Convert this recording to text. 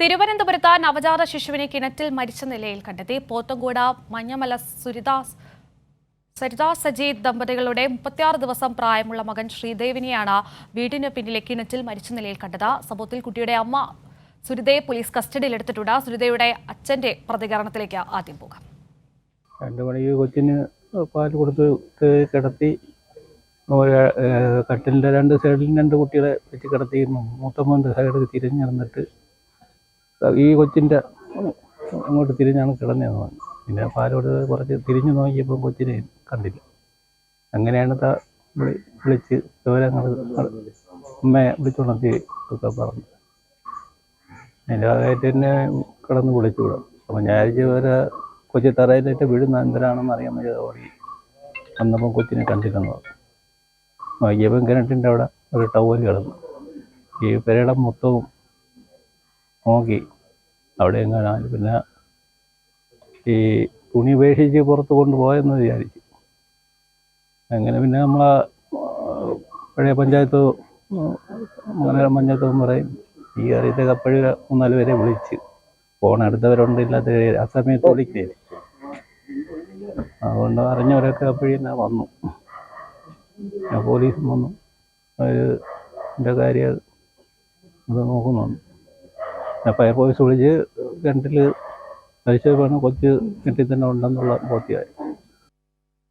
തിരുവനന്തപുരത്ത് നവജാത ശിശുവിനെ കിണറ്റിൽ മരിച്ച നിലയിൽ കണ്ടെത്തി. പോത്തങ്കൂട മഞ്ഞമല സുരിദാസ് സരിതാ സജീദ് ദമ്പതികളുടെ മുപ്പത്തിയാറ് ദിവസം പ്രായമുള്ള മകൻ ശ്രീദേവിനെയാണ് വീടിന് പിന്നിലെ കിണറ്റിൽ മരിച്ച നിലയിൽ കണ്ടത്. സംഭവത്തിൽ കുട്ടിയുടെ അമ്മ സുരിതയെ പോലീസ് കസ്റ്റഡിയിലെടുത്തിട്ടുണ്ട്. സുരിതയുടെ അച്ഛന്റെ പ്രതികരണത്തിലേക്ക് ആദ്യം പോകാം. രണ്ട് മണിക്ക് കൊച്ചിന് പാൽ കൊടുത്ത് കിടത്തി. കട്ടിലിന്റെ രണ്ട് സൈഡിൽ രണ്ട് കുട്ടികളെ വെച്ച് കിടത്തിയിരുന്നു. മൂത്തമ്മന്റെ സൈഡ് തിരിഞ്ഞ് നടന്നിട്ട് ഈ കൊച്ചിന്റെ അങ്ങോട്ട് തിരിഞ്ഞാണ് കിടന്നതെന്ന് പറഞ്ഞു. പിന്നെ പാലോട് കുറച്ച് തിരിഞ്ഞു നോക്കിയപ്പോൾ കൊച്ചിനെ കണ്ടില്ല. അങ്ങനെയാണ് ത വിളി വിളിച്ച് വിവരങ്ങൾ അമ്മയെ വിളിച്ചുണർത്തി ഒക്കെ പറഞ്ഞു. അതിന്റെ ഭാഗമായിട്ട് തന്നെ കിടന്ന് വിളിച്ചു വിടും അപ്പം ഞാൻ വരെ കൊച്ചി തറയിലിട്ട് വീഴുന്ന എന്തരാണെന്ന് അറിയാൻ വേണ്ടി ഓടി വന്നപ്പം കൊച്ചിനെ കണ്ടില്ലെന്ന് പറഞ്ഞു. നോക്കിയപ്പം കിണറ്റിന്റെ അവിടെ ഒരു ടവൽ കിടന്നു. ഈ പെരയുടെ മൊത്തവും നോക്കി. അവിടെ എങ്ങാനും പിന്നെ ഈ തുണി ഉപേക്ഷിച്ച് പുറത്ത് കൊണ്ടുപോയെന്ന് വിചാരിച്ചു. അങ്ങനെ പിന്നെ നമ്മൾ പഴയ പഞ്ചായത്ത് അങ്ങനെ പഞ്ചായത്ത് പറയും. ഈ അറിയത്തെ അപ്പോഴും മൂന്നാൽ പേരെ വിളിച്ച്. ഫോൺ എടുത്തവരുണ്ട് ഇല്ലാത്ത ആ സമയത്ത് വിളിക്കേ. അതുകൊണ്ട് അറിഞ്ഞവരൊക്കെ അപ്പോഴും തന്നെ വന്നു. പോലീസും വന്നു. അവർ എന്റെ കാര്യം അത് നോക്കുന്നുണ്ട്. ഫയർഫോഴ്സ് വിളിച്ച് കിണറ്റിൽ മരിച്ചവരാണ് കൊച്ച് കിണറ്റിൽ തന്നെ ഉണ്ടെന്നുള്ള ബോധ്യമായി.